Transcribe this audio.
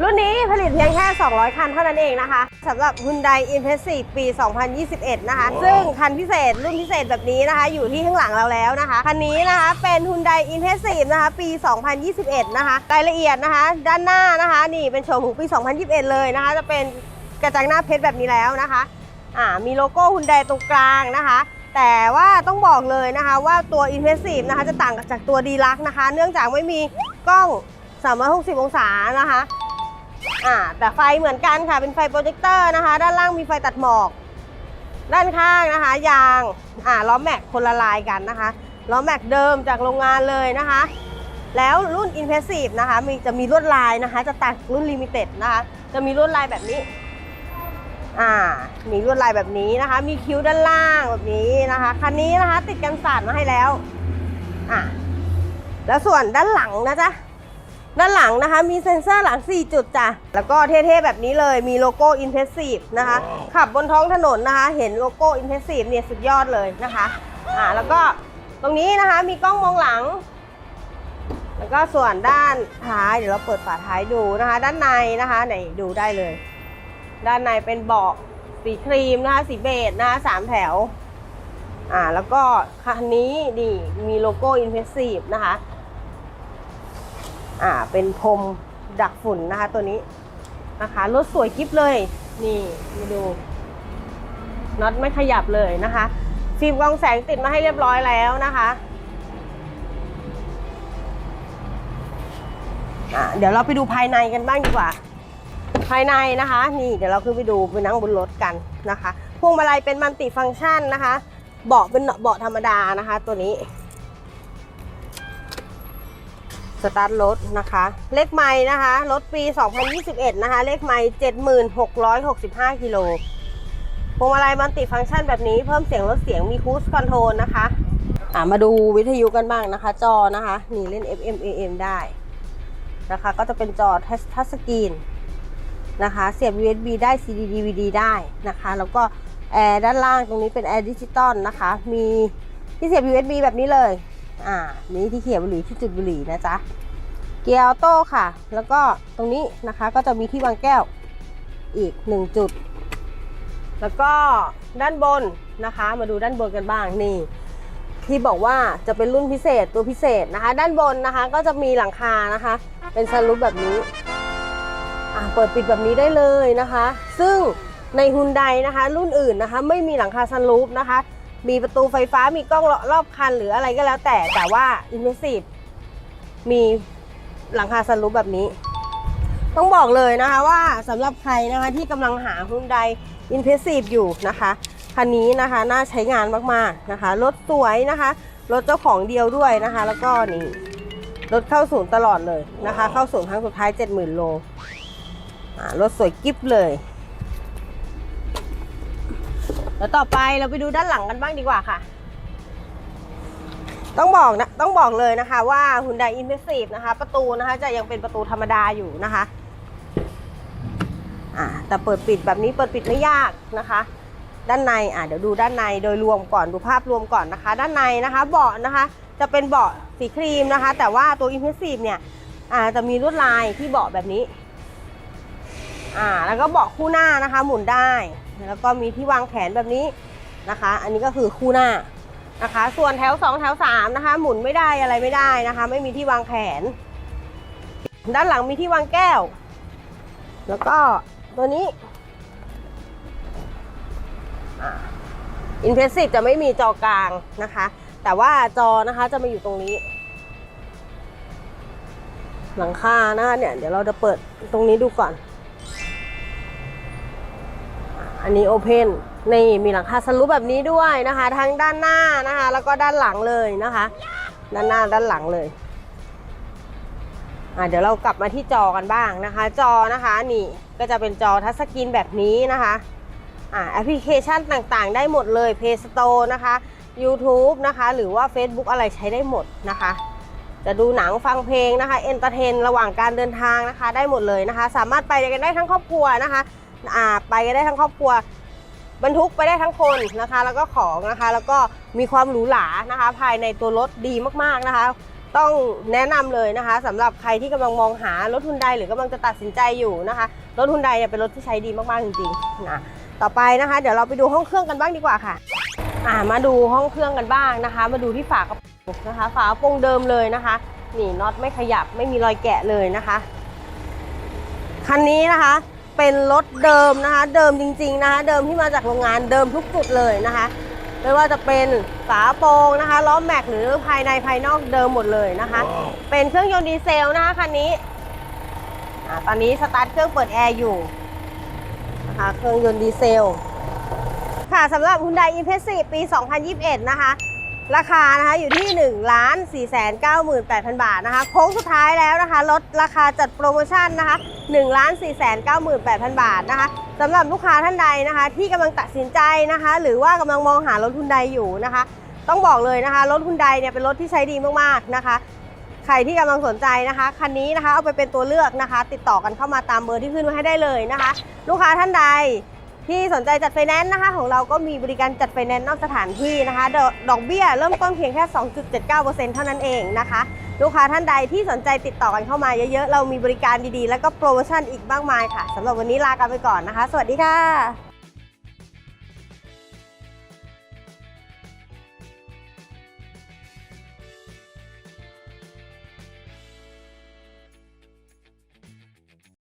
รุ่นนี้ผลิตเพียงแค่ 200 คันเท่านั้นเองนะคะสำหรับ Hyundai Impressive ปี 2021 นะคะ ซึ่งคันพิเศษรุ่นพิเศษแบบนี้นะคะ อยู่ที่ข้างหลังเราแล้วนะคะ คันนี้นะคะเป็น Hyundai Impressive นะคะ ปี 2021 นะคะ รายละเอียดนะคะ ด้านหน้านะคะ นี่เป็นโฉมของปี 2021 เลยนะคะ จะเป็นกระจังหน้าเพชรแบบนี้แล้วนะคะอ่ามีโลโก้ Hyundai ตรงกลางนะคะแต่ว่าต้องบอกเลยนะคะว่าตัว Impressive นะคะจะต่างจากตัว d e l u x นะคะ เนื่องจากไม่มีกล้อง 360 องศานะคะ อ่าแต่ไฟเหมือนกันค่ะเป็นไฟโปรเจคเตอร์นะคะ ด้านล่างมีไฟตัดหมอก ด้านข้างนะคะ ยางอ่าล้อแม็กคนละลายกันนะคะล้อแม็กเดิมจากโรงงานเลยนะคะ แล้วรุ่น Impressive นะคะมีจะมีลวดลายนะคะ จะต่างจากรุ่น Limited นะคะ จะมีลวดลายแบบนี้อ่ามีลวดลายแบบนี้นะคะ มีคิ้วด้านล่างแบบนี้นะคะคันนี้นะคะ ติดกันสาดมาให้แล้วอ่าแล้วส่วนด้านหลังนะจ๊ะ ด้านหลังนะคะมีเซ็นเซอร์หลัง 4 จุดจ้ะ แล้วก็เท่ๆ แบบนี้เลยมีโลโก้ Impressive นะคะ ขับบนท้องถนนนะคะ เห็นโลโก้ Impressive เนี่ยสุดยอดเลยนะคะอ่าแล้วก็ตรงนี้นะคะมีกล้องมองหลัง แล้วก็ส่วนด้านท้าย เดี๋ยวเราเปิดฝาท้ายดูนะคะ ด้านในนะคะไหนดูได้เลย ด้านในเป็นเบาะสีครีมนะคะสีเบจนะคะสามแถวอ่าแล้วก็คันนี้นี่มีโลโก้ Impressive นะคะ อ่าเป็นพรมดักฝุ่นนะคะตัวนี้นะคะรถสวยกิ๊บเลยนี่มาดูน็อตไม่ขยับเลยนะคะฟิล์มกองแสงติดมาให้เรียบร้อยแล้วนะคะเดี๋ยวเราไปดูภายในกันบ้างดีกว่า ภายในนะคะ นี่เดี๋ยวเราขึ้นไปดูไปนั่งบนรถกันนะคะพวงมาลัยเป็นมัลติฟังก์ชันนะคะ เบาะเป็นเบาะธรรมดานะคะ ตัวนี้ สตาร์ทรถนะคะ เลขไม้นะคะ รถปี 2021 นะคะ เลขไม้7665 กิโลพวงมาลัยมัลติฟังก์ชันแบบนี้เพิ่มเสียงลดเสียงมีคูสคอนโทรลนะคะอ่ามาดูวิทยุกันบ้างนะคะ จอนะคะ นี่เล่น FM AM ได้นะคะ ก็จะเป็นจอทัชสกรีนนะคะ เสียบ USB ได้ CD DVD ได้นะคะ แล้วก็แอร์ด้านล่างตรงนี้เป็นแอร์ดิจิตอลนะคะ มีที่เสียบ USB แบบนี้เลย อ่า นี่ที่เขียบุหรี่ที่จุดบุหรี่นะจ๊ะ เกียร์ออโต้ค่ะ แล้วก็ตรงนี้นะคะก็จะมีที่วางแก้วอีก 1 จุด แล้วก็ด้านบนนะคะ มาดูด้านบนกันบ้างนี่ ที่บอกว่าจะเป็นรุ่นพิเศษตัวพิเศษนะคะ ด้านบนนะคะก็จะมีหลังคานะคะ เป็นซันรูฟแบบนี้อ่าเปิดปิดแบบนี้ได้เลยนะคะ ซึ่งในฮุนไดนะคะ รุ่นอื่นนะคะ ไม่มีหลังคาซันรูฟนะคะ มีประตูไฟฟ้ามีกล้องรอบคันหรืออะไรก็แล้วแต่แต่ว่า Immersive มีหลังคาซันรูฟแบบนี้ ต้องบอกเลยนะคะว่าสำหรับใครนะคะที่กำลังหา Hyundai Impressive อยู่นะคะ คันนี้นะคะน่าใช้งานมากๆนะคะ รถสวยนะคะ รถเจ้าของเดียวด้วยนะคะ แล้วก็นี่รถเข้าศูนย์ตลอดเลยนะคะ เข้าศูนย์ครั้งสุดท้าย 70,000 โลรถสวยกิ๊บเลย แล้วต่อไปเราไปดูด้านหลังกันบ้างดีกว่าค่ะ ต้องบอกนะต้องบอกเลยนะคะ ว่า Hyundai Impressive นะคะ ประตูนะคะจะยังเป็นประตูธรรมดาอยู่นะคะอ่าแต่เปิดปิดแบบนี้เปิดปิดไม่ยากนะคะ ด้านในอ่าเดี๋ยวดูด้านในโดยรวมก่อนดูภาพรวมก่อนนะคะ ด้านในนะคะเบาะนะคะ จะเป็นเบาะสีครีมนะคะ แต่ว่าตัว Impressive เนี่ยอ่าจะมีลวดลายที่เบาะแบบนี้อ่าแล้วก็เบาะคู่หน้านะคะ หมุนได้ แล้วก็มีที่วางแขนแบบนี้นะคะ อันนี้ก็คือคู่หน้านะคะ ส่วนแถว 2 แถว 3 นะคะ หมุนไม่ได้อะไรไม่ได้นะคะ ไม่มีที่วางแขน ด้านหลังมีที่วางแก้ว แล้วก็ตัวนี้อินเพรสซีฟจะไม่มีจอกลางนะคะ แต่ว่าจอนะคะจะมาอยู่ตรงนี้ หลังคานะคะเนี่ย เดี๋ยวเราจะเปิดตรงนี้ดูก่อน อันนี้โอเพนนี่มีหลังคาสลูปแบบนี้ด้วยนะคะ ทั้งด้านหน้านะคะ แล้วก็ด้านหลังเลยนะคะ ด้านหน้าด้านหลังเลยอะเดี๋ยวเรากลับมาที่จอกันบ้างนะคะ จอนะคะนี่ก็จะเป็นจอทัชสกรีนแบบนี้นะคะอ่าแอปพลิเคชันต่างๆ ได้หมดเลย Play Store นะคะ YouTube นะคะ หรือว่า Facebook อะไรใช้ได้หมดนะคะ จะดูหนังฟังเพลงนะคะเอนเตอร์เทนระหว่างการเดินทางนะคะ ได้หมดเลยนะคะ สามารถไปกันได้ทั้งครอบครัวนะคะ อ่าไปกันได้ทั้งครอบครัว บรรทุกไปได้ทั้งคนนะคะ แล้วก็ของนะคะ แล้วก็มีความหรูหรานะคะ ภายในตัวรถดีมากๆนะคะ ต้องแนะนำเลยนะคะสำหรับใครที่กำลังมองหารถฮุนไดหรือกำลังจะตัดสินใจอยู่นะคะ รถฮุนไดเนี่ยเป็นรถที่ใช้ดีมากๆจริงๆนะต่อไปนะคะ เดี๋ยวเราไปดูห้องเครื่องกันบ้างดีกว่าค่ะอ่ามาดูห้องเครื่องกันบ้างนะคะ มาดูที่ฝากระโปรงนะคะ ฝากระโปรงเดิมเลยนะคะนี่น็อตไม่ขยับไม่มีรอยแกะเลยนะคะ คันนี้นะคะ เป็นรถเดิมนะคะ เดิมจริงๆนะคะ เดิมที่มาจากโรงงานเดิมทุกจุดเลยนะคะ ไม่ว่าจะเป็นฝาโปรงนะคะล้อแม็กหรือภายในภายนอกเดิมหมดเลยนะคะ เป็นเครื่องยนต์ดีเซลนะคะคันนี้อ่าตอนนี้สตาร์ทเครื่องเปิดแอร์อยู่นะคะเครื่องยนต์ดีเซล ค่ะสำหรับ Hyundai i m p r e s s i v e ปี 2021 นะคะ ราคานะคะอยู่ที่1ล้าน4 9 8 0 0 0 บาทนะคะโค้งสุดท้ายแล้วนะคะลดราคาจัดโปรโมชั่นนะคะ1ล้าน4 9 8 0 0 0 บาทนะคะสำหรับลูกค้าท่านใดนะคะ ที่กำลังตัดสินใจนะคะ หรือว่ากำลังมองหารถ Hyundai อยู่นะคะ ต้องบอกเลยนะคะรถ Hyundai เนี่ยเป็นรถที่ใช้ดีมากๆนะคะใครที่กำลังสนใจนะคะคันนี้นะคะเอาไปเป็นตัวเลือกนะคะ ติดต่อกันเข้ามาตามเบอร์ที่ขึ้นไว้ให้ได้เลยนะคะ ลูกค้าท่านใด ที่สนใจจัดไฟแนนซ์นะคะ ของเราก็มีบริการจัดไฟแนนซ์นอกสถานที่นะคะดอกดอกเบี้ยเริ่มต้นเพียงแค่ 2.79%เท่านั้นเองนะคะ ลูกค้าท่านใดที่สนใจติดต่อกันเข้ามาเยอะๆ เรามีบริการดีๆ แล้วก็โปรโมชั่นอีกมากมายค่ะสำหรับวันนี้ลากันไปก่อนนะคะ สวัสดีค่ะ